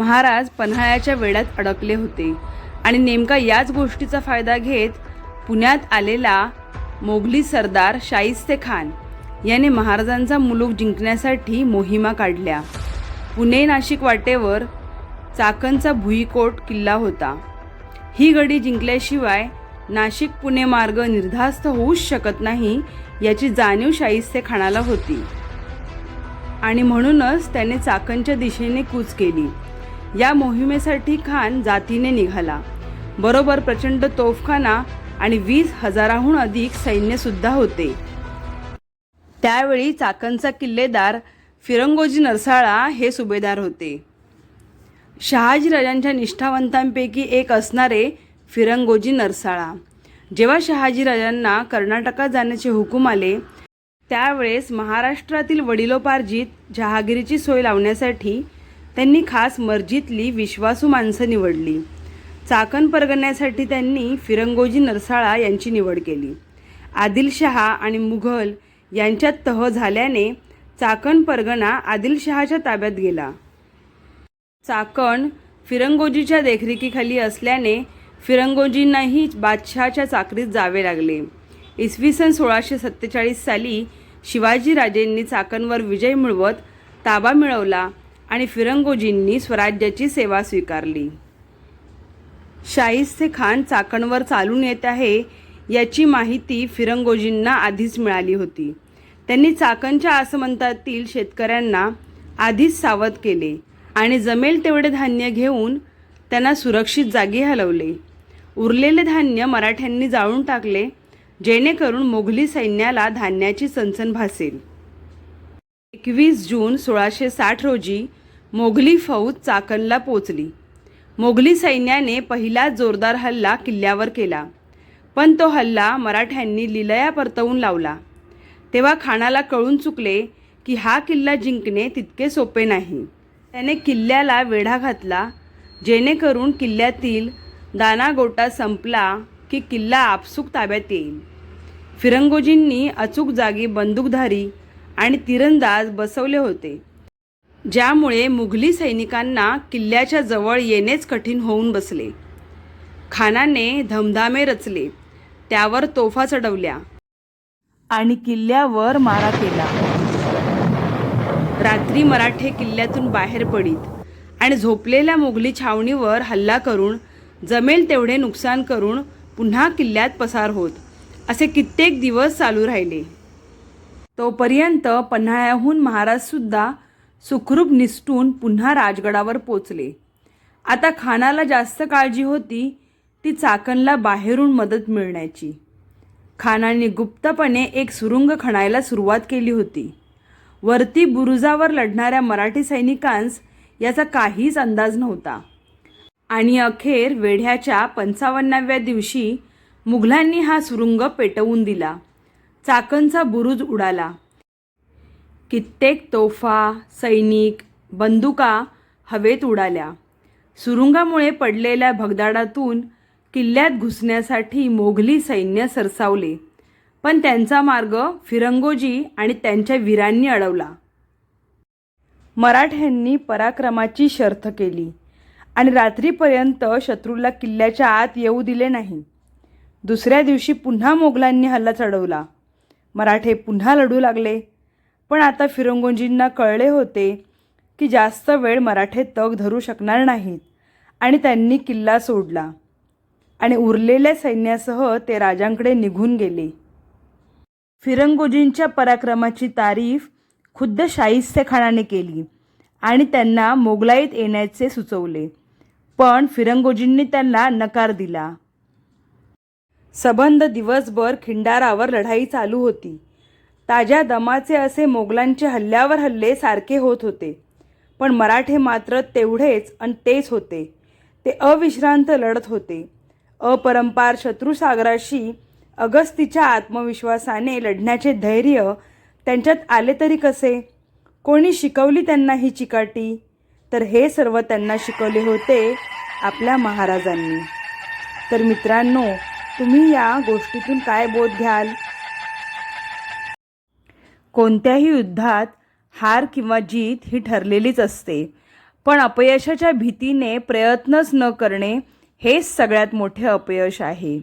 महाराज पन्हाळ्याच्या वेळात अडकले होते. आणि नेमका याच गोष्टीचा फायदा घेत पुण्यात आलेला मोगली सरदार शाहिस्ते खान याने महाराजांचा मुलूक जिंकण्यासाठी मोहिमा काढल्या. पुणे नाशिक वाटेवर चाकणचा भुईकोट किल्ला होता. ही गडी जिंकल्याशिवाय नाशिक पुणे मार्ग निर्धास्त होऊच शकत नाही याची जाणीव शाहिस्ते खानाला होती. आणि म्हणूनच त्याने चाकणच्या दिशेने कूच केली. या मोहिमेसाठी खान जातीने निघाला. बरोबर प्रचंड तोफखाना आणि वीस हजाराहून अधिक सैन्यसुद्धा होते. त्यावेळी चाकणचा किल्लेदार फिरंगोजी नरसाळा हे सुभेदार होते. शहाजीराजांच्या निष्ठावंतांपैकी एक असणारे फिरंगोजी नरसाळा. जेव्हा शहाजीराजांना कर्नाटकात जाण्याचे हुकूम आले त्यावेळेस महाराष्ट्रातील वडिलोपार्जित जहागिरीची सोय लावण्यासाठी त्यांनी खास मर्जीतली विश्वासू माणसं निवडली. चाकण परगण्यासाठी त्यांनी फिरंगोजी नरसाळा यांची निवड केली. आदिलशहा आणि मुघल यांच्यात तह झाल्याने चाकण परगणा आदिलशहाच्या ताब्यात गेला. चाकण फिरंगोजीच्या देखरेखीखाली असल्याने फिरंगोजींनाही बादशहाच्या चाकरीत जावे लागले. इसवी सन सोळाशे सत्तेचाळीस साली शिवाजीराजेंनी चाकणवर विजय मिळवत ताबा मिळवला. आणि फिरंगोजींनी स्वराज्याची सेवा स्वीकारली. शाहिस्ते खान चाकणवर चालून येत आहे याची माहिती फिरंगोजींना आधीच मिळाली होती. त्यांनी चाकणच्या आसमंतातील शेतकऱ्यांना आधीच सावध केले आणि जमेल तेवढे धान्य घेऊन त्यांना सुरक्षित जागी हलवले. उरलेले धान्य मराठ्यांनी जाळून टाकले जेणेकरून मोघली सैन्याला धान्याची चणचण भासेल. एकवीस जून सोळाशे साठ रोजी मोघली फौज चाकणला पोचली मोघली सैन्याने पहिला जोरदार हल्ला किल्ल्यावर केला. पण तो हल्ला मराठ्यांनी लिलया परतवून लावला. तेव्हा खानाला कळून चुकले की हा किल्ला जिंकणे तितके सोपे नाही. त्याने किल्ल्याला वेढा घातला जेणेकरून किल्ल्यातील दानागोटा संपला की किल्ला आपसूक ताब्यात येईल. फिरंगोजींनी अचूक जागी बंदूकधारी आणि तिरंदाज बसवले होते. ज्यामुळे मुघली सैनिकांना किल्ल्याच्या जवळ येणेच कठीण होऊन बसले. खानाने धमधामे रचले. त्यावर तोफा चढवल्या. आणि किल्ल्यावर मारा केला. रात्री मराठे किल्ल्यातून बाहेर पडीत आणि झोपलेल्या मुघली छावणीवर हल्ला करून जमेल तेवढे नुकसान करून पुन्हा किल्ल्यात पसार होत असे कित्येक दिवस चालू राहिले. तोपर्यंत पन्हाळ्याहून महाराजसुद्धा सुखरूप निसटून पुन्हा राजगडावर पोचले. आता खानाला जास्त काळजी होती ती चाकणला बाहेरून मदत मिळण्याची. खानाने गुप्तपणे एक सुरुंग खणायला सुरुवात केली होती. वरती बुरुजावर लढणाऱ्या मराठी सैनिकांस याचा काहीच अंदाज नव्हता. आणि अखेर वेढ्याच्या पंचावन्नाव्या दिवशी मुघलांनी हा सुरुंग पेटवून दिला. चाकणचा बुरुज उडाला. कित्येक तोफा सैनिक बंदुका हवेत उडाल्या. सुरुंगामुळे पडलेल्या भगदाडातून किल्ल्यात घुसण्यासाठी मोघली सैन्य सरसावले. पण त्यांचा मार्ग फिरंगोजी आणि त्यांच्या वीरांनी अडवला. मराठ्यांनी पराक्रमाची शर्थ केली आणि रात्रीपर्यंत शत्रूला किल्ल्याच्या आत येऊ दिले नाही. दुसऱ्या दिवशी पुन्हा मोगलांनी हल्ला चढवला. मराठे पुन्हा लढू लागले. पण आता फिरंगोजींना कळले होते की जास्त वेळ मराठे तग धरू शकणार नाहीत आणि त्यांनी किल्ला सोडला आणि उरलेल्या सैन्यासह ते राजांकडे निघून गेले. फिरंगोजींच्या पराक्रमाची तारीफ खुद्द शाहिस्ते खानाने केली आणि त्यांना मोगलाईत येण्याचे सुचवले. पण फिरंगोजींनी त्यांना नकार दिला. सबंध दिवसभर खिंडारावर लढाई चालू होती. ताज्या दमाचे असे मोगलांचे हल्ल्यावर हल्ले सारखे होत होते. पण मराठे मात्र तेवढेच आणि तेच होते. ते अविश्रांत लढत होते. अपरंपार शत्रुसागराशी अगस्तीच्या आत्मविश्वासाने लढण्याचे धैर्य त्यांच्यात आले तरी कसे? कोणी शिकवली त्यांना ही चिकाटी? तर हे सर्व त्यांना शिकवले होते आपल्या महाराजांनी. तर मित्रांनो तुम्ही या गोष्टीतून काय बोध घ्याल? कोणत्याही युद्धात हार किंवा जीत ही ठरलेलीच असते. पण अपयशाच्या भीतीने प्रयत्नच न करणे हेच सगळ्यात मोठे अपयश आहे.